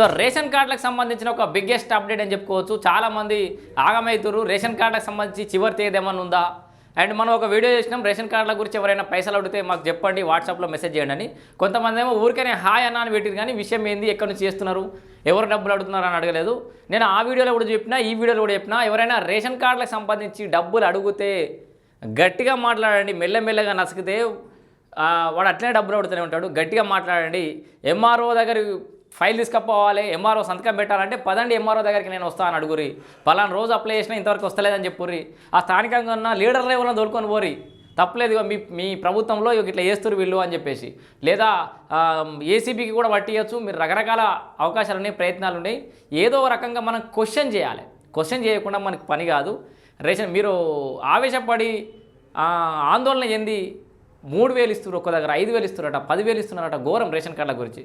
So ration కార్డులకు సంబంధించిన ఒక బిగ్గెస్ట్ అప్డేట్ అని చెప్పుకోవచ్చు. చాలామంది ఆగమైతురు రేషన్ కార్డులకు సంబంధించి చివరి తేదీ ఏమైనా ఉందా? అండ్ మనం ఒక వీడియో చేసినాం. రేషన్ కార్డుల గురించి ఎవరైనా పైసలు అడిగితే మాకు చెప్పండి. వాట్సాప్లో మెసేజ్ చేయండి అని. కొంతమంది ఏమో ఊరికనే హాయ్ అన్న అని పెట్టిరు కానీ విషయం ఏంది? ఎక్కడి నుంచి చేస్తున్నారు? ఎవరు డబ్బులు అడుగుతున్నారు అని అడగలేదు. నేను ఆ వీడియోలో కూడా చెప్పినా ఈ వీడియోలో కూడా చెప్పినా ఎవరైనా రేషన్ కార్డులకు సంబంధించి డబ్బులు అడిగితే గట్టిగా మాట్లాడండి. మెల్లమెల్లగా నసికితే వాడు అట్లనే డబ్బులు అడుగుతూనే ఉంటాడు. గట్టిగా మాట్లాడండి. ఎంఆర్ఓ దగ్గర ఫైల్ తీసుకపోవాలి ఎంఆర్ఓ సంతకం పెట్టాలంటే పదండి ఎంఆర్ఓ దగ్గరికి నేను వస్తాను అడుగురి పలానా రోజు అప్లై చేసినా ఇంతవరకు వస్తలేదని చెప్పుర్రి. ఆ స్థానికంగా ఉన్న లీడర్ లెవెల్లో దొరుకుని పోరి తప్పలేదు మీ మీ ప్రభుత్వంలో ఇట్లా చేస్తారు వీళ్ళు అని చెప్పేసి. లేదా ఏసీబీకి కూడా పట్టియచ్చు మీరు రకరకాల అవకాశాలు ఉన్నాయి ప్రయత్నాలు ఉన్నాయి ఏదో రకంగా మనం క్వశ్చన్ చేయాలి. క్వశ్చన్ చేయకుండా మనకు పని కాదు. రేషన్ మీరు ఆవేశపడి ఆందోళన చెంది మూడు వేలు ఇస్తున్నారు ఒక్క దగ్గర ఐదు వేలు ఇస్తున్నారట పదివేలు ఇస్తున్నారట ఘోరం రేషన్ కార్డుల గురించి.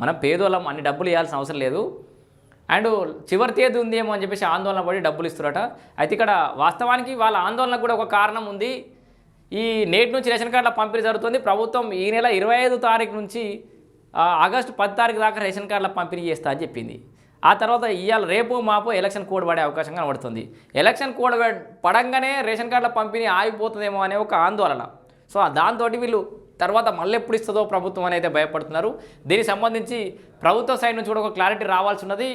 మనం పేదోళ్ళం అన్ని డబ్బులు ఇవ్వాల్సిన అవసరం లేదు. అండ్ చివరి తేదీ ఉందేమో అని చెప్పేసి ఆందోళన పడి డబ్బులు ఇస్తున్నారట. అయితే ఇక్కడ వాస్తవానికి వాళ్ళ ఆందోళనకు కూడా ఒక కారణం ఉంది. ఈ నేటి నుంచి రేషన్ కార్డుల పంపిణీ జరుగుతుంది. ప్రభుత్వం ఈ నెల ఇరవై ఐదు తారీఖు నుంచి ఆగస్టు పది తారీఖు దాకా రేషన్ కార్డుల పంపిణీ చేస్తా అని చెప్పింది. ఆ తర్వాత ఇవాళ రేపు మాపు ఎలక్షన్ కోడ్ పడే అవకాశం కనబడుతుంది. ఎలక్షన్ కోడ్ పడ- పడంగానే రేషన్ కార్డుల పంపిణీ ఆగిపోతుందేమో అనే ఒక ఆందోళన. సో దాంతో వీళ్ళు తర్వాత మళ్ళీ ఎప్పుడు ఇస్తుందో ప్రభుత్వం అని అయితే భయపడుతున్నారు. దీనికి సంబంధించి ప్రభుత్వ సైడ్ నుంచి కూడా ఒక క్లారిటీ రావాల్సి ఉన్నది.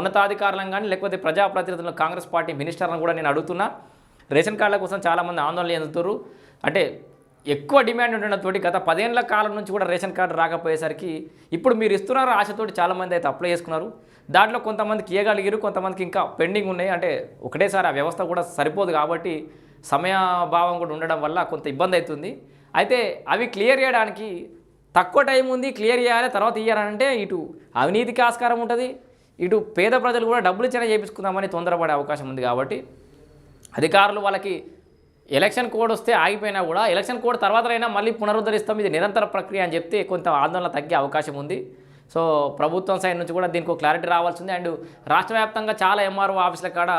ఉన్నతాధికారులను కానీ లేకపోతే ప్రజాప్రతినిధులను కాంగ్రెస్ పార్టీ మినిస్టర్లను కూడా నేను అడుగుతున్నా. రేషన్ కార్డుల కోసం చాలామంది ఆందోళన చెందుతారు అంటే ఎక్కువ డిమాండ్ ఉండడంతో గత పదేళ్ళ కాలం నుంచి కూడా రేషన్ కార్డు రాకపోయేసరికి ఇప్పుడు మీరు ఇస్తున్నారు ఆశతోటి చాలామంది అయితే అప్లై చేసుకున్నారు. దాంట్లో కొంతమందికి ఇవ్వగలిగారు కొంతమందికి ఇంకా పెండింగ్ ఉన్నాయి. అంటే ఒకటేసారి ఆ వ్యవస్థ కూడా సరిపోదు కాబట్టి సమయభావం కూడా ఉండడం వల్ల కొంత ఇబ్బంది అవుతుంది. అయితే అవి క్లియర్ చేయడానికి తక్కువ టైం ఉంది క్లియర్ చేయాలి తర్వాత ఇయ్యాలంటే ఇటు అవినీతికి ఆస్కారం ఉంటుంది ఇటు పేద ప్రజలు కూడా డబ్బులు ఇచ్చినా చేయించుకుందామని తొందరపడే అవకాశం ఉంది కాబట్టి అధికారులు వాళ్ళకి ఎలక్షన్ కోడ్ వస్తే ఆగిపోయినా కూడా ఎలక్షన్ కోడ్ తర్వాతనైనా మళ్ళీ పునరుద్ధరిస్తాం ఇది నిరంతర ప్రక్రియ అని చెప్తే కొంత ఆందోళన తగ్గే అవకాశం ఉంది. సో ప్రభుత్వం సైడ్ నుంచి కూడా దీనికి ఒక క్లారిటీ రావాల్సింది అండ్ రాష్ట్ర వ్యాప్తంగా చాలా ఎంఆర్ఓ ఆఫీసుల కాడ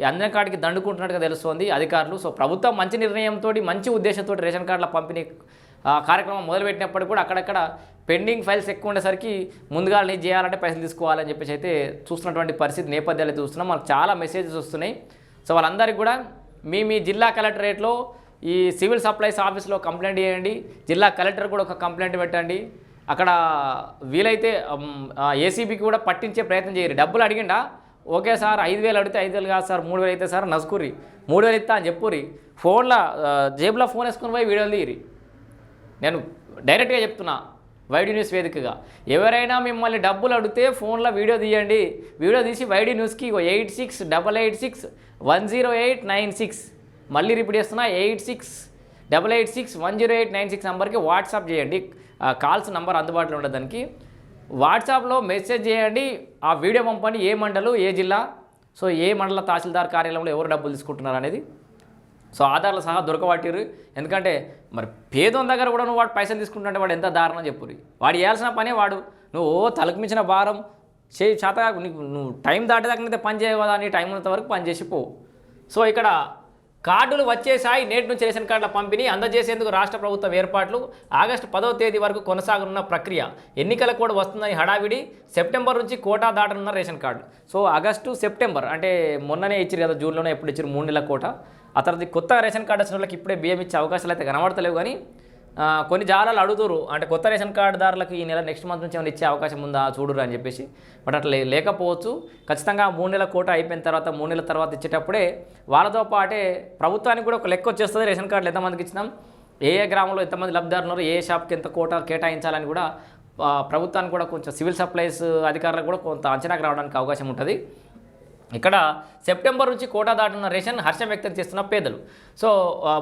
ఈ అంజన్ కార్డుకి దండుకుంటున్నట్టుగా తెలుస్తోంది అధికారులు. సో ప్రభుత్వం మంచి నిర్ణయంతో మంచి ఉద్దేశంతో రేషన్ కార్డుల పంపిణీ కార్యక్రమం మొదలుపెట్టినప్పటికీ కూడా అక్కడక్కడ పెండింగ్ ఫైల్స్ ఎక్కువ ఉండేసరికి ముందుగా లీజ్ చేయాలంటే పైసలు తీసుకోవాలని చెప్పేసి అయితే చూస్తున్నటువంటి పరిస్థితి నేపథ్యాలు చూస్తున్నాం. మనకు చాలా మెసేజెస్ వస్తున్నాయి. సో వాళ్ళందరికీ కూడా మీ మీ జిల్లా కలెక్టరేట్లో ఈ సివిల్ సప్లైస్ ఆఫీస్లో కంప్లైంట్ చేయండి. జిల్లా కలెక్టర్ కూడా ఒక కంప్లైంట్ పెట్టండి. అక్కడ వీలైతే ఏసీబీకి కూడా పట్టించే ప్రయత్నం చేయరు డబ్బులు అడిగిండా? ఓకే సార్ ఐదు వేలు అడిగితే ఐదు వేలు కాదు సార్ మూడు వేలు అయితే సార్ నసుకుర్రి. మూడు వేలు ఇస్తా అని చెప్పుర్రి. ఫోన్లో జేబులో ఫోన్ వేసుకుని పోయి వీడియోలు తీరి నేను డైరెక్ట్గా చెప్తున్నా వైడి న్యూస్ వేదికగా. ఎవరైనా మిమ్మల్ని డబ్బులు అడిగితే ఫోన్లో వీడియో తీయండి. వీడియో తీసి వైడి న్యూస్కి eight six double eight six one zero eight nine six. మళ్ళీ రిపీట్ చేస్తున్నా eight six double eight six one zero eight nine six నెంబర్కి వాట్సాప్ చేయండి. కాల్స్ నెంబర్ అందుబాటులో ఉండదు దానికి. వాట్సాప్లో మెసేజ్ చేయండి ఆ వీడియో పంపండి ఏ మండలు ఏ జిల్లా. సో ఏ మండల తహసీల్దార్ కార్యాలయంలో ఎవరు డబ్బులు తీసుకుంటున్నారు అనేది. సో ఆధార్లు సహా దొరకబట్టిరు ఎందుకంటే మరి పేదం దగ్గర కూడా నువ్వు వాడు పైసలు తీసుకుంటుంటే వాడు ఎంత దారుణం చెప్పురి వాడు చేయాల్సిన పనే వాడు. నువ్వు తలకు మించిన భారం చేత నీకు నువ్వు టైం దాటేదాకా పని చేయవదా నీ టైం ఉన్నంత వరకు పని చేసిపో సో ఇక్కడ కార్డులు వచ్చేసాయి నేటి నుంచి రేషన్ కార్డుల పంపిణీ అందజేసేందుకు రాష్ట్ర ప్రభుత్వం ఏర్పాట్లు. ఆగస్టు పదవ తేదీ వరకు కొనసాగనున్న ప్రక్రియ. ఎన్నికల కూడా వస్తుందని హడావిడి. సెప్టెంబర్ నుంచి quota దాటనున్న ration card. So August September అంటే మొన్ననే ఇచ్చారు కదా జూన్లోనే ఎప్పుడు ఇచ్చారు మూడు నెలల కోట. ఆ తర్వాత కొత్త రేషన్ కార్డు వచ్చిన వాళ్ళకి ఇప్పుడే బియ్యం ఇచ్చే అవకాశాలు అయితే కనబడతలేవు కానీ కొన్ని జాలాలు అడుగుతారు అంటే కొత్త రేషన్ కార్డుదారులకు ఈ నెల నెక్స్ట్ మంత్ నుంచి ఏమైనా ఇచ్చే అవకాశం ఉందా చూడరు అని చెప్పేసి. బట్ అట్లా లేకపోవచ్చు. ఖచ్చితంగా మూడు నెలల కోట అయిపోయిన తర్వాత మూడు నెలల తర్వాత ఇచ్చేటప్పుడే వాళ్ళతో పాటే ప్రభుత్వానికి కూడా ఒక లెక్క వచ్చేస్తుంది. రేషన్ కార్డులు ఎంతమందికి ఇచ్చినాం? ఏ ఏ గ్రామంలో ఎంతమంది లబ్ధిదారు ఉన్నారు ఏ షాప్కి ఎంత కోట కేటాయించాలని కూడా ప్రభుత్వానికి కూడా కొంచెం సివిల్ సప్లైస్ అధికారులకు కూడా కొంత అంచనాకు రావడానికి అవకాశం ఉంటుంది. ఇక్కడ సెప్టెంబర్ నుంచి కోటా దాటున్న రేషన్ హర్షం వ్యక్తం చేస్తున్న పేదలు. సో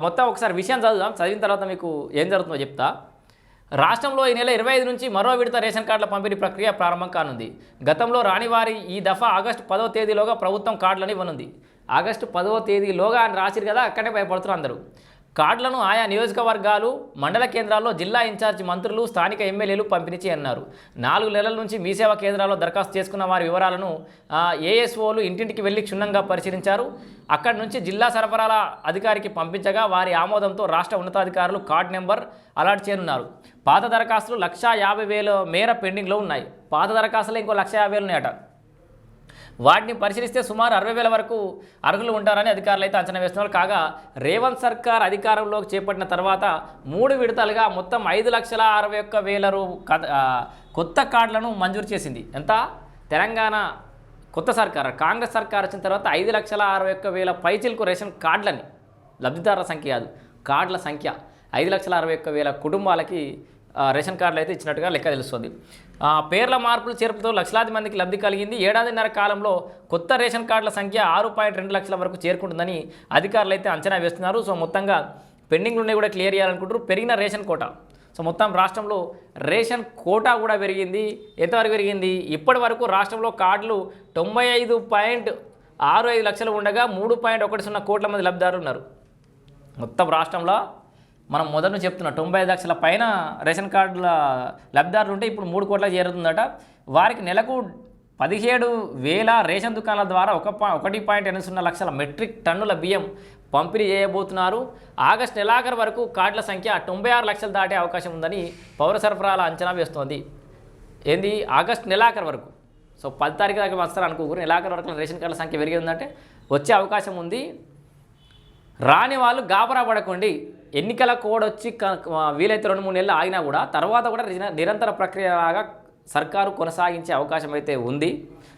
మొత్తం ఒకసారి విషయం చదువుదాం. చదివిన తర్వాత మీకు ఏం జరుగుతుందో చెప్తా. రాష్ట్రంలో ఈ నెల ఇరవై ఐదు నుంచి మరో విడత రేషన్ కార్డుల పంపిణీ ప్రక్రియ ప్రారంభం కానుంది. గతంలో రానివారి ఈ దఫా ఆగస్టు పదవ తేదీలోగా ప్రభుత్వం కార్డులను ఇవ్వనుంది. ఆగస్టు పదవ తేదీలోగా అని రాసిరు కదా అక్కడే భయపడుతున్నారు అందరూ. కార్డులను ఆయా నియోజకవర్గాలు మండల కేంద్రాల్లో జిల్లా ఇన్ఛార్జి మంత్రులు స్థానిక ఎమ్మెల్యేలు పంపిణీ అన్నారు నాలుగు నెలల నుంచి మీ సేవా కేంద్రాల్లో దరఖాస్తు చేసుకున్న వారి వివరాలను ఏఎస్ఓలు ఇంటింటికి వెళ్ళి క్షుణ్ణంగా పరిశీలించారు. అక్కడి నుంచి జిల్లా సరఫరాల అధికారికి పంపించగా వారి ఆమోదంతో రాష్ట్ర ఉన్నతాధికారులు కార్డు నెంబర్ అలాట్ చేయనున్నారు. పాత దరఖాస్తులు లక్షా యాభై వేల మేర పెండింగ్లో ఉన్నాయి. పాత దరఖాస్తులు ఇంకో లక్ష యాభై వేలు ఉన్నాయట వాటిని పరిశీలిస్తే సుమారు అరవై వేల వరకు అర్హులు ఉంటారని అధికారులు అయితే అంచనా వేస్తున్నారు. కాగా రేవంత్ సర్కార్ అధికారంలోకి చేపట్టిన తర్వాత మూడు విడతలుగా మొత్తం ఐదు లక్షల అరవై ఒక్క వేల రూ కథ- కొత్త కార్డులను మంజూరు చేసింది. ఎంత? తెలంగాణ కొత్త సర్కార్ కాంగ్రెస్ సర్కార్ వచ్చిన తర్వాత ఐదు లక్షల అరవై ఒక్క వేల పైచిలకు రేషన్ కార్డులని లబ్ధిదారుల సంఖ్య కాదు కార్డుల సంఖ్య ఐదు లక్షల అరవై ఒక్క వేల కుటుంబాలకి రేషన్ కార్డులు అయితే ఇచ్చినట్టుగా లెక్క తెలుస్తుంది. పేర్ల మార్పులు చేర్పుతో లక్షలాది మందికి లబ్ధి కలిగింది. ఏడాదిన్నర కాలంలో కొత్త రేషన్ కార్డుల సంఖ్య ఆరు పాయింట్ రెండు లక్షల వరకు చేరుకుంటుందని అధికారులు అయితే అంచనా వేస్తున్నారు. సో మొత్తంగా పెండింగ్లు ఉన్నాయి కూడా క్లియర్ చేయాలనుకుంటారు పెరిగిన రేషన్ కోట. సో మొత్తం రాష్ట్రంలో రేషన్ కోటా కూడా పెరిగింది. ఎంతవరకు పెరిగింది? ఇప్పటి వరకు రాష్ట్రంలో కార్డులు తొంభై ఐదు పాయింట్ ఆరు ఐదు లక్షలు ఉండగా మూడు పాయింట్ ఒకటి సున్నా కోట్ల మంది లబ్ధిదారులు ఉన్నారు మొత్తం రాష్ట్రంలో మనం మొదట చెప్తున్న చెప్తున్నా తొంభై ఐదు లక్షల పైన రేషన్ కార్డుల లబ్ధిదారులు ఉంటే ఇప్పుడు మూడు కోట్ల చేరుతుందట. వారికి నెలకు పదిహేడు వేల రేషన్ దుకాణాల ద్వారా ఒక ఒకటి పాయింట్ ఎనిమిది సున్నా లక్షల మెట్రిక్ టన్నుల బియ్యం పంపిణీ చేయబోతున్నారు. ఆగస్టు నెలాఖరు వరకు కార్డుల సంఖ్య తొంభై ఆరు లక్షలు దాటే అవకాశం ఉందని పౌర సరఫరాల అంచనా వేస్తోంది. ఏంది? ఆగస్ట్ నెలాఖరు వరకు. సో పది తారీఖు దాకా వస్తారు అనుకోకూరు నెలాఖరు వరకు రేషన్ కార్డుల సంఖ్య పెరిగిందంటే వచ్చే అవకాశం ఉంది. రాని వాళ్ళు గాబరా పడకండి. ఎన్నికల కోడ్ వచ్చి వీలైతే రెండు మూడు నెలలు ఆగినా కూడా తర్వాత కూడా నిరంతర ప్రక్రియలాగా సర్కారు కొనసాగించే అవకాశం అయితే ఉంది.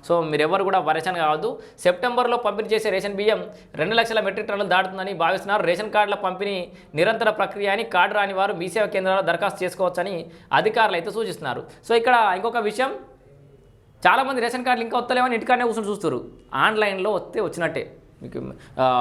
సో మీరెవరు కూడా పరేషాన్ కావద్దు. సెప్టెంబర్లో పంపిణీ చేసే రేషన్ బియ్యం రెండు లక్షల మెట్రిక్ టన్నులు దాటుతుందని భావిస్తున్నారు. రేషన్ కార్డుల పంపిణీ నిరంతర ప్రక్రియ అని కార్డు రాని వారు మీ సేవ కేంద్రాల్లో దరఖాస్తు చేసుకోవచ్చని అధికారులు అయితే సూచిస్తున్నారు. సో ఇక్కడ ఇంకొక విషయం చాలామంది రేషన్ కార్డులు ఇంకా వస్తలేమని ఇంటికాడనే కూర్చొని చూస్తారు ఆన్లైన్లో వస్తే వచ్చినట్టే. మీకు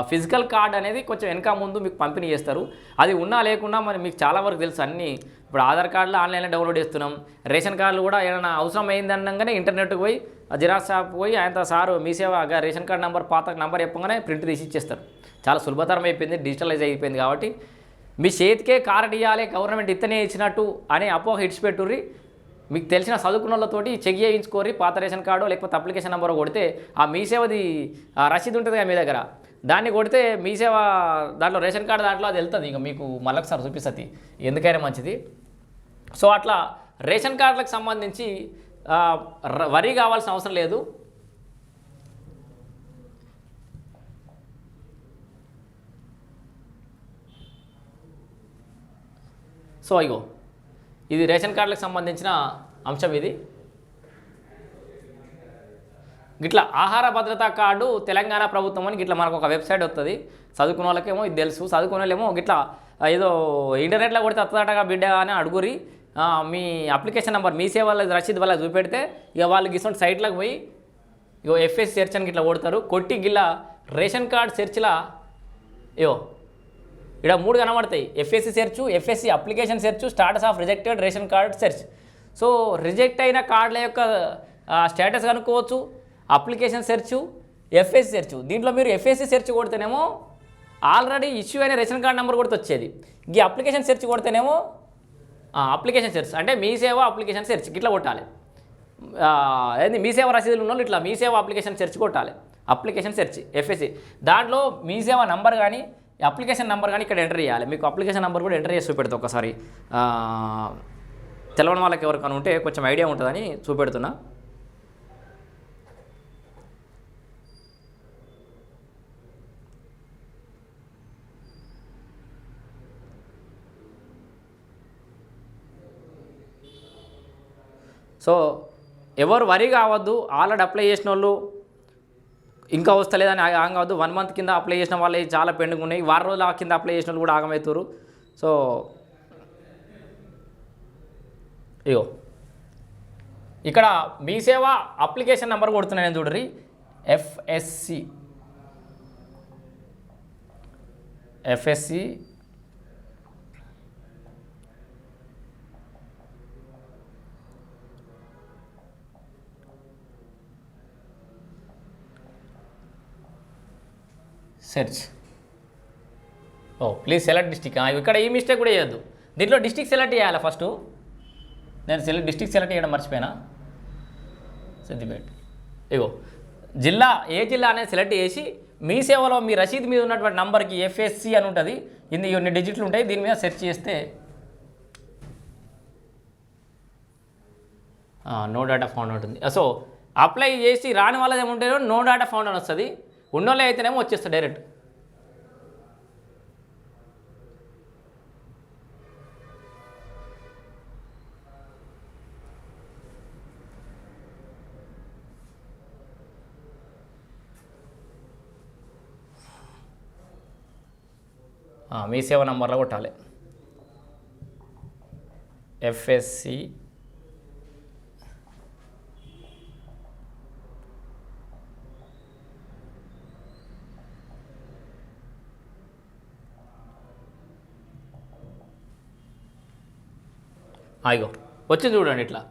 ఫిజికల్ కార్డ్ అనేది కొంచెం వెనక ముందు మీకు పంపిణీ చేస్తారు. అది ఉన్నా లేకున్నా మరి మీకు చాలా వరకు తెలుసు అన్నీ. ఇప్పుడు ఆధార్ కార్డులు ఆన్లైన్లో డౌన్లోడ్ చేస్తున్నాం. రేషన్ కార్డులు కూడా ఏదైనా అవసరం అయింది అనగానే ఇంటర్నెట్కి పోయి జిరాక్స్ షాప్ పోయి ఆయన sir Mee Seva ration card number పాత నెంబర్ చెప్పగానే ప్రింట్ తీసి ఇచ్చేస్తారు. చాలా సులభతరం అయిపోయింది డిజిటలైజ్ అయిపోయింది కాబట్టి మీ చేతికే కార్డు ఇవ్వాలి గవర్నమెంట్ ఇత్తనే ఇచ్చినట్టు అనే అపోహ ఇడిచిపెట్టుర్రి. మీకు తెలిసిన చదువుకున్న వాళ్ళతోటి చెక్ చేయించుకోరి పాత రేషన్ కార్డు లేకపోతే అప్లికేషన్ నెంబర్ కొడితే ఆ మీసేవది రసీదు ఉంటుంది కదా మీ దగ్గర. దాన్ని కొడితే మీసేవ దాంట్లో రేషన్ కార్డు దాంట్లో అది వెళ్తుంది. ఇక మీకు మళ్ళొకసారి చూపిస్తుంది. ఎందుకైనా మంచిది. సో అట్లా రేషన్ కార్డులకు సంబంధించి వరి కావాల్సిన అవసరం లేదు. సో అయ్యో ఇది రేషన్ కార్డులకు సంబంధించిన అంశం ఇది. గిట్లా ఆహార భద్రతా కార్డు తెలంగాణ ప్రభుత్వం అని గిట్లా మనకు ఒక వెబ్సైట్ వస్తుంది చదువుకున్న వాళ్ళకేమో ఇది తెలుసు చదువుకున్న వాళ్ళేమో గిట్లా ఏదో ఇంటర్నెట్లో కొడితే వస్తుందటగా బిడ్డ అని అడుగురి. మీ అప్లికేషన్ నెంబర్ మీ సేవల రసీదు వల్ల చూపెడితే ఇక వాళ్ళు గిసొంటి సైట్లకు పోయి ఇగో ఎఫ్ఎస్ సెర్చ్ అని ఇట్లా కొడతారు. కొట్టి గిట్లా రేషన్ కార్డ్ సెర్చ్లా ఇయో ఇక్కడ మూడు కనబడతాయి. FSC search FSC application search status of rejected ration card search so reject అయిన కార్డుల యొక్క స్టేటస్ కనుక్కోవచ్చు. అప్లికేషన్ సెర్చ్ ఎఫ్ఎస్సి సెర్చ్ దీంట్లో మీరు ఎఫ్ఎస్సి సెర్చ్ కొడితేనేమో ఆల్రెడీ ఇష్యూ అయిన రేషన్ కార్డ్ నెంబర్ కూడా వచ్చేది. ఈ అప్లికేషన్ సెర్చ్ కొడితేనేమో అప్లికేషన్ సెర్చ్ అంటే మీ సేవ అప్లికేషన్ సెర్చ్ ఇట్లా కొట్టాలి. ఏంది మీ సేవ రసీదులు ఉన్న ఇట్లా మీ సేవ అప్లికేషన్ సెర్చ్ కొట్టాలి. అప్లికేషన్ సెర్చ్ ఎఫ్ఎస్సి దాంట్లో మీ సేవ నంబర్ కానీ అప్లికేషన్ నెంబర్ కానీ ఇక్కడ ఎంటర్ చేయాలి. మీకు అప్లికేషన్ నెంబర్ కూడా ఎంటర్ చేసి చూపెడతా ఒకసారి. ఆ, తెలవని వాళ్ళకి ఎవరికైనా ఉంటే కొంచెం ఐడియా ఉంటుందని చూపెడుతున్నా. సో ఎవరు వరి కావద్దు ఆల్రెడీ అప్లై చేసిన వాళ్ళు ఇంకా వస్తలేదని ఆగ- ఆగం కావద్దు. వన్ మంత్ కింద అప్లై చేసిన వాళ్ళు చాలా పెండింగ్ ఉన్నాయి. వారం రోజుల కింద అప్లై చేసిన వాళ్ళు కూడా ఆగమవుతారు సో ఇగో. ఇక్కడ మీ సేవ అప్లికేషన్ నెంబర్ కొడుతున్నాను నేను చూడరి FSC FSC search oh please select district ఇక్కడ ఈ మిస్టేక్ కూడా చేయొద్దు. దీంట్లో డిస్టిక్ సెలెక్ట్ చేయాలి ఫస్ట్ నేను సెలెక్ట్ డిస్టిక్ సెలెక్ట్ చేయడం మర్చిపోయినా? సిద్దిపేట ఇగో జిల్లా ఏ జిల్లా అనేది సెలెక్ట్ చేసి మీ సేవలో మీ రసీదు మీద ఉన్నటువంటి నంబర్కి ఎఫ్ఎస్సి అని ఉంటుంది. ఇన్ని ఇన్ని డిజిట్లు ఉంటాయి. దీని మీద సెర్చ్ చేస్తే నో డేటా ఫౌండ్ ఉంటుంది సో అప్లై చేసి రాని వాళ్ళది ఏముంటారో నో డేటా ఫౌండ్ అని వస్తుంది. ఉన్నోళ్ళే అయితేనేమో వచ్చేస్తుంది డైరెక్ట్. మీ సేవ నంబర్లో కొట్టాలి. ఎఫ్ఎస్సి అయ్యో వచ్చి చూడండి ఇట్లా.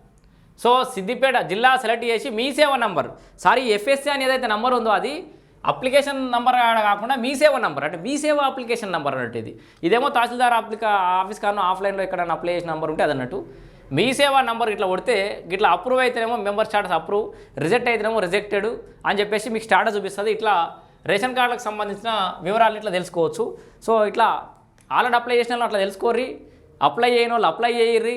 సో సిద్దిపేట జిల్లా సెలెక్ట్ చేసి మీ సేవ నంబర్. సారీ ఎఫ్ఎస్సి అని ఏదైతే నంబర్ ఉందో అది అప్లికేషన్ నంబర్ కాకుండా మీ సేవ నంబర్. అంటే మీ సేవ అప్లికేషన్ నంబర్ అన్నట్టు ఇది ఇదేమో తహసీల్దార్ అప్లికా ఆఫీస్ కాను ఆఫ్లైన్లో ఎక్కడైనా అప్లై చేసిన నంబర్ ఉంటే అది అన్నట్టు మీ సేవ నంబర్ ఇట్లా కొడితే ఇట్లా అప్రూవ్ అయితేనేమో మెంబర్ స్టాటస్ అప్రూవ్ రిజెక్ట్ అయితేనేమో రిజెక్టెడ్ అని చెప్పేసి మీకు స్టాటస్ చూపిస్తుంది. ఇట్లా రేషన్ కార్డులకు సంబంధించిన వివరాలు ఇట్లా తెలుసుకోవచ్చు. సో ఇట్లా ఆల్రెడీ అప్లై చేసిన వాళ్ళు అట్లా తెలుసుకోర్రి. అప్లై చేయని వాళ్ళు అప్లై చేయర్రి.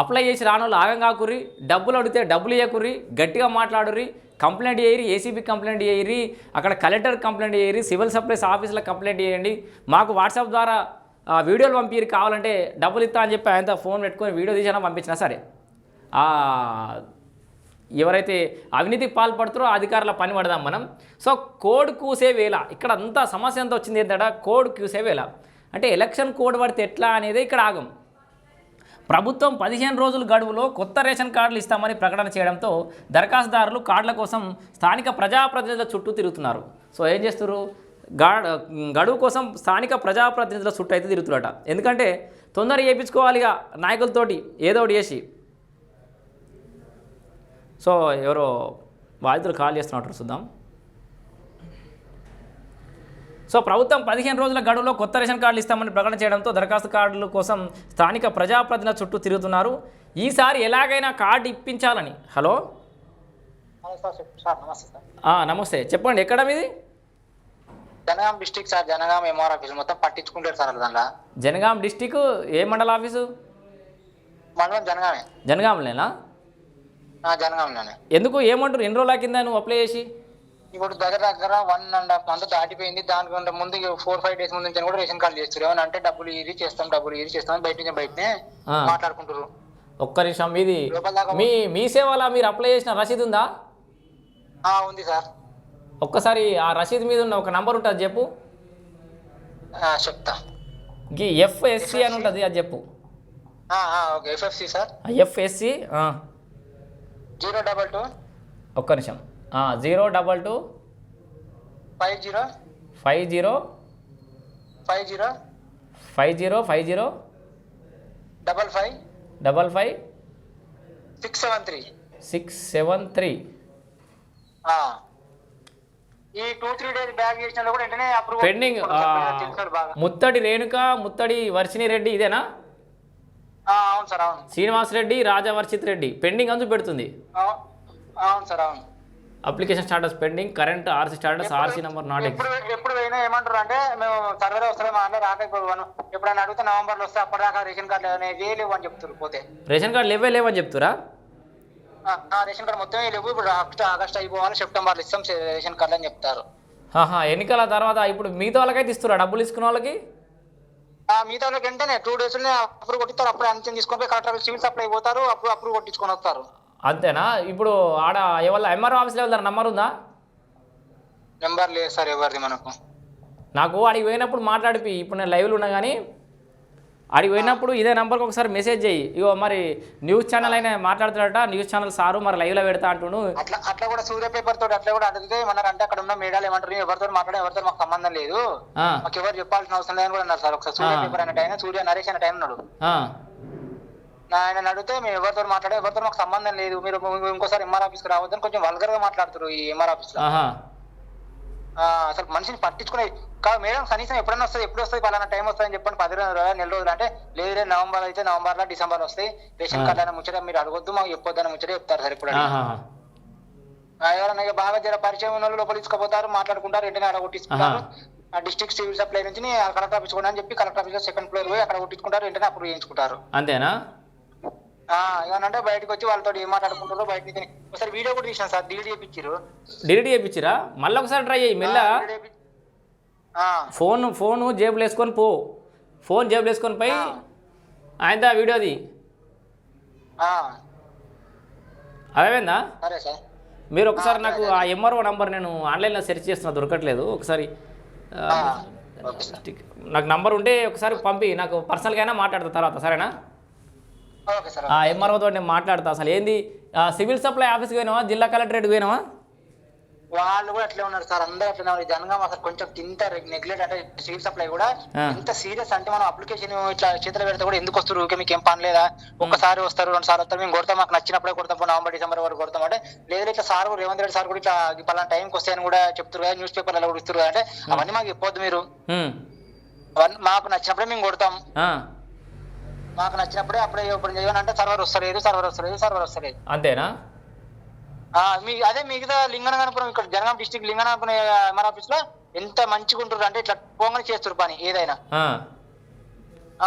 అప్లై చేసి రాని ఆగం కాకుర్రి డబ్బులు అడిగితే డబ్బులు ఇవ్వకుర్రి గట్టిగా మాట్లాడుర్రి కంప్లైంట్ చేయరు ఏసీబీ కంప్లైంట్ చేయరు అక్కడ కలెక్టర్ కంప్లైంట్ చేయరు సివిల్ సప్లైస్ ఆఫీస్లో కంప్లైంట్ చేయండి. మాకు వాట్సాప్ ద్వారా వీడియోలు పంపిరి కావాలంటే డబ్బులు ఇస్తా అని చెప్పి ఆయనతో ఫోన్ పెట్టుకొని వీడియో తీసినా పంపించినా సరే. ఎవరైతే అవినీతికి పాల్పడుతారో అధికారుల పని పడదాం మనం. సో కోడ్ కూసే వేళ ఇక్కడ అంతా సమస్య ఎంత వచ్చింది ఏంటంటే కోడ్ కూసే వేళ. అంటే ఎలక్షన్ కోడ్ పడితే ఎట్లా అనేది ఇక్కడ ఆగం. ప్రభుత్వం పదిహేను రోజుల గడువులో కొత్త రేషన్ కార్డులు ఇస్తామని ప్రకటన చేయడంతో దరఖాస్తుదారులు కార్డుల కోసం స్థానిక ప్రజాప్రతినిధుల చుట్టూ తిరుగుతున్నారు. సో ఏం చేస్తారు గడువు కోసం స్థానిక ప్రజాప్రతినిధుల చుట్టూ అయితే తిరుగుతున్నట ఎందుకంటే తొందర చేయించుకోవాలిగా నాయకులతోటి ఏదో ఒకటి చేసి. సో ఎవరో బాధితులు కాల్ చేస్తున్నట్టు చూద్దాం. సో ప్రభుత్వం పదిహేను రోజుల గడువులో కొత్త రేషన్ కార్డులు ఇస్తామని ప్రకటన చేయడంతో దరఖాస్తు కార్డుల కోసం స్థానిక ప్రజాప్రతినిధుల చుట్టూ తిరుగుతున్నారు. ఈసారి ఎలాగైనా కార్డు ఇప్పించాలని. హలో? నమస్తే సార్ ఆ, నమస్తే. చెప్పండి ఎక్కడ మీది? Jangaon district sir Jangaon MR office. మొత్తం పట్టించుకుంటారు సార్ దాంట్లో. జనగాం డిస్టిక్ ఏ మండల ఆఫీసు? మండలం జనగామే. జనగాంలేనా జనగాంలోనే. ఎందుకు? ఏమంటారు? ఎన్ని రోజుల కింద నువ్వు అప్లై చేసి? ఇప్పుడు దగ్గర దగ్గర వన్ అండ్ హాఫ్ మంత్ దాటిపోయింది. దానికంటే ముందు ఫోర్ ఫైవ్ డేస్ ముందు నుంచి కూడా రేషన్ కార్డు చేస్తారు ఏమన్నా అంటే డబ్బులు ఇరి చేస్తాం డబ్బులు ఇరి చేస్తాం బయట నుంచి బయటనే. మాట్లాడుకుంటారు ఒక్క నిమిషం దాకా మీ మీ సేవలో మీరు అప్లై చేసిన రసీదు ఉందా? ఉంది సార్. ఒక్కసారి ఆ రసీదు మీద ఉన్న ఒక నంబర్ ఉంటుంది చెప్పు. చెప్తా. గీ ఎఫ్ఎస్సి అని ఉంటుంది అది చెప్పు. FFC sir. FSC zero double two. ఒక్క నిమిషం. Zero double two. Five zero. Five zero. Five zero. Five zero five zero. Double five. Double five. Six seven three. Six seven three. ఈ టూ త్రీ డేస్ బ్యాక్ చేసిన కూడా వెంటనే approve pending Muthadi Renuka Muthadi Varshini Reddy ఇదేనా? అవును sir అవును. Srinivas Reddy Raja Varshith Reddy. Pending అంచు పెడుతుంది అవు- అవును సార్ అవును. Application status pending current RC status RC number not ఎప్పుడు ఎప్పుడు పోయినా ఏమంటారు అంటే మేము సర్వర్ వస్తారే మా అంటే రాకపోయాను ఎప్పుడైనా అడిగితే నవంబర్లో వస్తే అప్పటిదాకా రేషన్ కార్డు అనేది లేవు అని చెప్తారు పోతే. రేషన్ కార్డు లేవే లేవని చెప్తురా? ఆ, ఆ రేషన్ కార్డు మొత్తం లేవు ఇప్పుడు ఆగస్ట్ ఆగస్ట్ అయిపోవాలి సెప్టెంబర్ ఇస్తాం రేషన్ కార్డు అని చెప్తారు. ఎన్నికల తర్వాత ఇప్పుడు మిగతా వాళ్ళకైతే ఇస్తురా డబ్బులు తీసుకున్న వాళ్ళకి? ఆ, మిగతా వాళ్ళకి వెంటనే టూ డేస్ అప్రూవ్ కొట్టిస్తారు అప్పుడు అంచెం తీసుకొని పోయి కలెక్టర్ సివిల్ సప్లై పోతారు అప్పుడు అప్రూవ్ కొట్టించుకొని వస్తారు. అంతేనా? ఇప్పుడు ఆడ ఎవరి ఎంఆర్ఓ ఆఫీస్ లెవెల్ నంబర్ ఉందా? నెంబర్ లేదు సార్ ఎవరిది మనకు. నాకు అడిగి పోయినప్పుడు మాట్లాడిపి ఇప్పుడు నేను లైవ్లో ఉన్నా కానీ అడిగి పోయినప్పుడు ఇదే నెంబర్కి ఒకసారి మెసేజ్ చేయి ఇగో మరి న్యూస్ ఛానల్ అయినా మాట్లాడుతున్నాడట న్యూస్ ఛానల్ సారు మరి లైవ్లో పెడతా అంటుండు. అట్లా అట్లా కూడా సూర్య పేపర్ తోటి అట్లా కూడా అడిగితే ఏమన్నారు అంటే అక్కడ ఉన్న మేడాలు ఏమంటారు ఎవరితో మాట్లాడే ఎవరితో మాకు సంబంధం లేదు. మాకు ఎవరు చెప్పాల్సిన అవసరం లేదని కూడా అన్నారు సార్. ఒకసారి సూర్య. పేపర్ అనే టైం సూర్య నరేష్ అనే టైం ఉన్నాడు ఆయన అడిగితే మేము ఎవరితో మాట్లాడే ఎవరితో మాకు సంబంధం లేదు. మీరు ఇంకోసారి ఎంఆర్ ఆఫీస్కి రావద్దని కొంచెం వల్గర్గా మాట్లాడుతారు ఈ ఎంఆర్ ఆఫీస్లో. అసలు మనిషిని పట్టించుకునే కాదు మేడం కనీసం ఎప్పుడైనా వస్తుంది ఎప్పుడు వస్తుంది పలానా టైం వస్తుంది అని చెప్పండి పది రోజులు నెల రోజులు అంటే లేదు నవంబర్ అయితే నవంబర్లో డిసెంబర్ వస్తాయి. రేషన్. కార్డు అని ముచ్చట మీరు అడగొద్దు మాకు చెప్పొద్దు అని ముచ్చట చెప్తారు సార్ ఇప్పుడు. ఎవరైనా బాగా జర పరిచయం ఉన్న వాళ్ళు లోపల తీసుకుపోతారు మాట్లాడుకుంటారు వెంటనే అక్కడ కొట్టించుకుంటారు. ఆ డిస్ట్రిక్ట్ సివిల్ సప్లై నుంచి కలెక్టర్ ఆఫీస్ కూడా అని చెప్పి కలెక్టర్ ఆఫీస్ సెకండ్ ఫ్లోర్ పోయి అక్కడ కొట్టించుకుంటారు వెంటనే అప్పుడు చేయించుకుంటారు. అంతేనా? ఏమనంటే బయటకు వచ్చి వాళ్ళతో ఏం మాట్లాడుకుంటారో బయట ఒకసారి వీడియో కూడా తీసాను సార్ డిలీట్ చేయించారు డిలీట్ చేయించిరా మళ్ళీ ఒకసారి ట్రై చేయి మెల్ల. ఫోన్ ఫోను జేబులో వేసుకొని పో. ఫోన్ జేబులో వేసుకొని పోయి ఆయనదా వీడియోది. అదేమైందా సరే సార్. మీరు ఒకసారి నాకు ఆ ఎంఆర్ఓ నంబర్ నేను ఆన్లైన్లో సెర్చ్ చేస్తున్నా దొరకట్లేదు. ఒకసారి నాకు నంబర్ ఉంటే ఒకసారి పంపి నాకు పర్సనల్గా అయినా మాట్లాడతా తర్వాత సరేనా? ఎంఆర్ఓ తోటి నేను మాట్లాడతా. అసలు ఏంది? సివిల్ సప్లై ఆఫీస్కి పోయినావా? జిల్లా కలెక్టరేట్ పోయినావా? వాళ్ళు కూడా అట్లే ఉన్నారు సార్ అందరూ అట్లనే ఉన్నారు. జనగాం అసలు కొంచెం ఇంత నెగ్లెక్ట్ అంటే సివిల్ సప్లై కూడా. ఇంత సీరియస్ అంటే మనం అప్లికేషన్ ఇట్లా చేతులు పెడితే కూడా ఎందుకు వస్తారు ఊరికే మీకు ఏం పని లేదా? ఒక్కసారి వస్తారు రెండు సార్లు వస్తారు. మేము కొడతాం మాకు నచ్చినప్పుడే కొడతాం. నవంబర్ డిసెంబర్ వరకు కొడతాం. అంటే లేదు ఇట్లా సార్ కూడా రేవంత్ రెడ్డి సార్ కూడా ఇట్లా పలానా టైంకి వస్తాయని కూడా చెప్తారు కదా న్యూస్ పేపర్లలో కూడా ఇస్తారు కదా. అంటే అవన్నీ మాకు చెప్పొద్దు మీరు. మాకు నచ్చినప్పుడే మేము కొడతాం. మాకు నచ్చినప్పుడే అప్పుడే ఇప్పుడు ఏమనంటే సర్వర్ వస్తలేదు సర్వర్ వస్తలేదు సర్వర్ వస్తలేదు. అంతేనా? ఆ, మీ అదే మిగతా లింగనగనపురం ఇక్కడ జనగాం డిస్టిక్ లింగనగనపురం ఎంఆర్ ఆఫీస్లో ఎంత మంచిగా ఉంటుంది అంటే ఇట్లా పోంగని చేస్తారు పని ఏదైనా.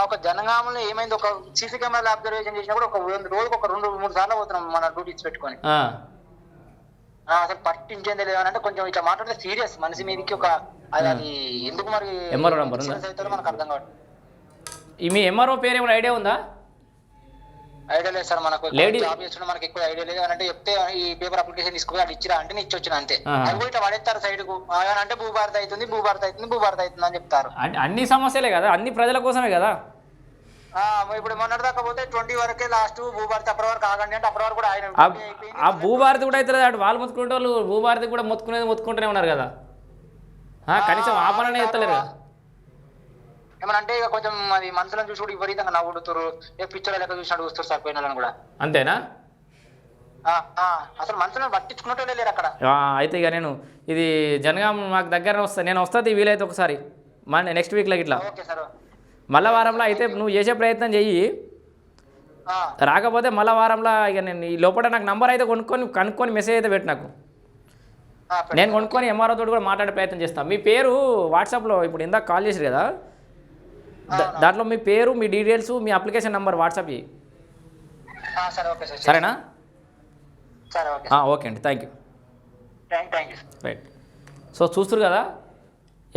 ఒక జనగామంలో ఏమైంది? ఒక సీసీ కెమెరా అబ్జర్వేషన్ చేసినప్పుడు ఒక రెండు రోజులకు ఒక రెండు మూడు సార్లు పోతున్నాం మన డ్యూటీస్ పెట్టుకొని. అసలు పట్టించేది లేదు అంటే కొంచెం ఇట్లా మాట్లాడితే సీరియస్ మనిషి మీదకి ఒక అది ఎందుకు మరి మనకు అర్థం కావట్లేదు. మీ ఎంఆర్ఓ పేరు ఏమైనా ఐడియా ఉందా? ఐడియా లేదు సార్ మనకు జాబ్ చేస్తున్నా మనకి ఎక్కువ ఐడియా లేదు. అంటే చెప్తే ఈ పేపర్ అప్లికేషన్ తీసుకుని అది ఇచ్చిరా అంటే ఇచ్చి వచ్చిన అంతే. అది కూడా పడేస్తారు సైడ్కు అంటే భూభారత అవుతుంది భూభారత అవుతుంది భూభారత అవుతుంది అని చెప్తారు. అన్ని- సమస్యలే కదా అన్ని ప్రజల కోసమే కదా? ఇప్పుడు మొన్నటి దాకా పోతే ట్వంటీ వరకే లాస్ట్ భూభారతి అప్పటి వరకు ఆగండి అంటే అప్పటి వరకు కూడా ఆయన ఆ- 20 అయిపోయింది. ఆ భూభారతి కూడా అవుతుంది అటు వాళ్ళు మొత్తుకునే వాళ్ళు భూభారతి కూడా మొత్తుకునేది మొత్తుకుంటూనే ఉన్నారు కదా? కనీసం ఆ పననే ఎత్తలేరు కదా ఏమన్నా అంటే ఇక కొంచెం అది మనుషులను చూసి కూడా విపరీతంగా నవ్వుడుతారు. ఏ పిక్చర్ లెక్క చూసినట్టు చూస్తారు సార్ పోయిన వాళ్ళని కూడా. అంతేనా? అసలు మనుషులను పట్టించుకున్నట్టే లేరు అక్కడ. అయితే ఇక నేను ఇది జనగాం మాకు దగ్గర వస్తా. నేను వస్తుంది వీలైతే ఒకసారి. మన నెక్స్ట్ వీక్లో ఇట్లా ఓకే సార్ మళ్ళా వారంలో అయితే నువ్వు చేసే ప్రయత్నం చెయ్యి. రాకపోతే మళ్ళా వారంలో ఇక నేను ఈ లోపల నాకు నంబర్ అయితే కొనుక్కొని కనుక్కొని మెసేజ్ అయితే పెట్టు నాకు. నేను కొనుక్కొని ఎంఆర్ఓ తోటి కూడా మాట్లాడే ప్రయత్నం చేస్తాను మీ పేరు వాట్సాప్లో ఇప్పుడు ఇందాక కాల్ చేసారు కదా? దాంట్లో మీ పేరు మీ డీటెయిల్స్ మీ అప్లికేషన్ నెంబర్ వాట్సాప్ చేయి. సరేనా? సరే ఓకే అండి. Thank you. Thank thank you right. So చూస్తారు కదా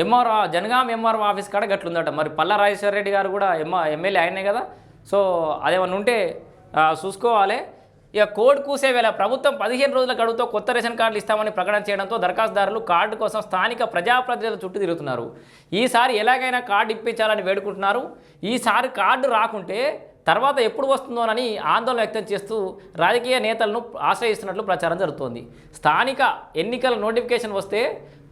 ఎంఆర్ జనగాం ఎంఆర్ఓ ఆఫీస్ కాడ గట్లుందట. మరి పల్లా రాజేశ్వర రెడ్డి గారు కూడా ఎంఆ ఎమ్మెల్యే ఆయనే కదా. సో అదేమన్నా ఉంటే చూసుకోవాలి. ఇక కోడ్ కూసే వేళ ప్రభుత్వం పదిహేను రోజుల గడువుతో కొత్త రేషన్ కార్డులు ఇస్తామని ప్రకటన చేయడంతో దరఖాస్తుదారులు కార్డు కోసం స్థానిక ప్రజాప్రతినిధుల చుట్టూ తిరుగుతున్నారు. ఈసారి ఎలాగైనా కార్డు ఇప్పించాలని వేడుకుంటున్నారు. ఈసారి కార్డు రాకుంటే తర్వాత ఎప్పుడు వస్తుందోనని ఆందోళన వ్యక్తం చేస్తూ రాజకీయ నేతలను ఆశ్రయిస్తున్నట్లు ప్రచారం జరుగుతోంది. స్థానిక ఎన్నికల నోటిఫికేషన్ వస్తే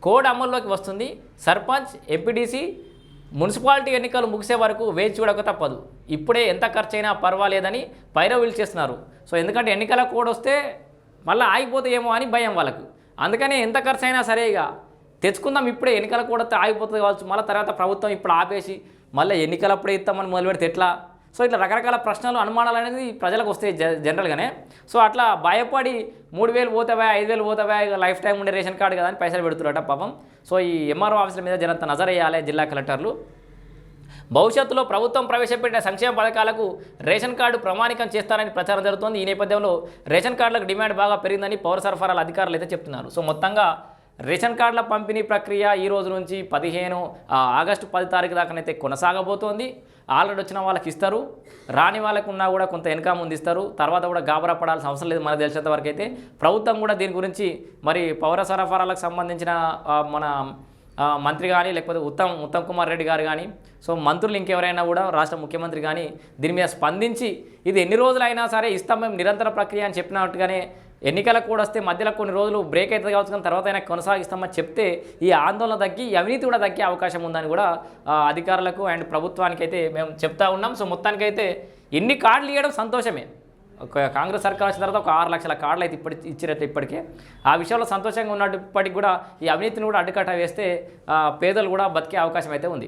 కోడ్ అమల్లోకి వస్తుంది. సర్పంచ్ ఎంపీడీసీ మున్సిపాలిటీ ఎన్నికలు ముగిసే వరకు వేచి చూడక తప్పదు. ఇప్పుడే ఎంత ఖర్చైనా పర్వాలేదని పైరవీలు చేస్తున్నారు. సో ఎందుకంటే ఎన్నికల కోడ్ వస్తే మళ్ళీ ఆగిపోతాయేమో అని భయం వాళ్ళకు. అందుకనే ఎంత ఖర్చు అయినా సరే ఇక తెచ్చుకుందాం ఇప్పుడే ఎన్నికల కోడ్ వస్తే ఆగిపోతుంది కావచ్చు. మళ్ళీ తర్వాత ప్రభుత్వం ఇప్పుడు ఆపేసి మళ్ళీ ఎన్నికలప్పుడే ఇస్తామని మొదలు పెడితే ఎట్లా? సో ఇట్లా రకరకాల ప్రశ్నలు అనుమానాలు అనేది ప్రజలకు వస్తాయి జ- జనరల్గానే. సో అట్లా భయపడి మూడు వేలు పోతావా ఐదు వేలు పోతావా ఇక లైఫ్ టైం ఉండే రేషన్ కార్డు కదా అని పైసలు పెడుతున్నారట పాపం. సో ఈ ఎంఆర్ఓ ఆఫీసుల మీద జనంత నజర్ వేయాలి జిల్లా కలెక్టర్లు. భవిష్యత్తులో ప్రభుత్వం ప్రవేశపెట్టిన సంక్షేమ పథకాలకు రేషన్ కార్డు ప్రమాణికం చేస్తారని ప్రచారం జరుగుతోంది. ఈ నేపథ్యంలో రేషన్ కార్డులకు డిమాండ్ బాగా పెరిగిందని పౌర సరఫరాల అధికారులు అయితే చెప్తున్నారు. సో మొత్తంగా రేషన్ కార్డుల పంపిణీ ప్రక్రియ ఈ రోజు నుంచి పదిహేను ఆగస్టు పది తారీఖు దాకానైతే కొనసాగబోతోంది. ఆల్రెడీ వచ్చిన వాళ్ళకి ఇస్తారు. రాని వాళ్ళకు ఉన్నా కూడా కొంత వెనక ముందు ఇస్తారు. తర్వాత కూడా గాబరా పడాల్సిన అవసరం లేదు మనకు తెలిసినంత వరకు అయితే. ప్రభుత్వం కూడా దీని గురించి మరి పౌర సరఫరాలకు సంబంధించిన మన మంత్రి కానీ లేకపోతే ఉత్తమ్ ఉత్తమ్ కుమార్ రెడ్డి గారు కానీ సో మంత్రులు ఇంకెవరైనా కూడా రాష్ట్ర ముఖ్యమంత్రి కానీ దీని మీద స్పందించి ఇది ఎన్ని రోజులైనా సరే ఇస్తాం మేము నిరంతర ప్రక్రియ అని చెప్పినట్టుగానే ఎన్నికలకు కూడా వస్తే మధ్యలో కొన్ని రోజులు బ్రేక్ అవుతుంది కావచ్చు కానీ తర్వాత అయినా కొనసాగిస్తామని చెప్తే ఈ ఆందోళన తగ్గి అవినీతి కూడా తగ్గే అవకాశం ఉందని కూడా అధికారులకు అండ్ ప్రభుత్వానికి అయితే మేము చెప్తా ఉన్నాం. సో మొత్తానికైతే ఎన్ని కార్డులు ఇవ్వడం సంతోషమే. కాంగ్రెస్ సర్కార్ వచ్చిన తర్వాత ఒక ఆరు లక్షల కార్డులు అయితే ఇప్పటి ఇచ్చినట్టు ఇప్పటికే. ఆ విషయంలో సంతోషంగా ఉన్నప్పటికీ కూడా ఈ అవినీతిని కూడా అడ్డుకట్ట వేస్తే పేదలు కూడా బతికే అవకాశం అయితే ఉంది.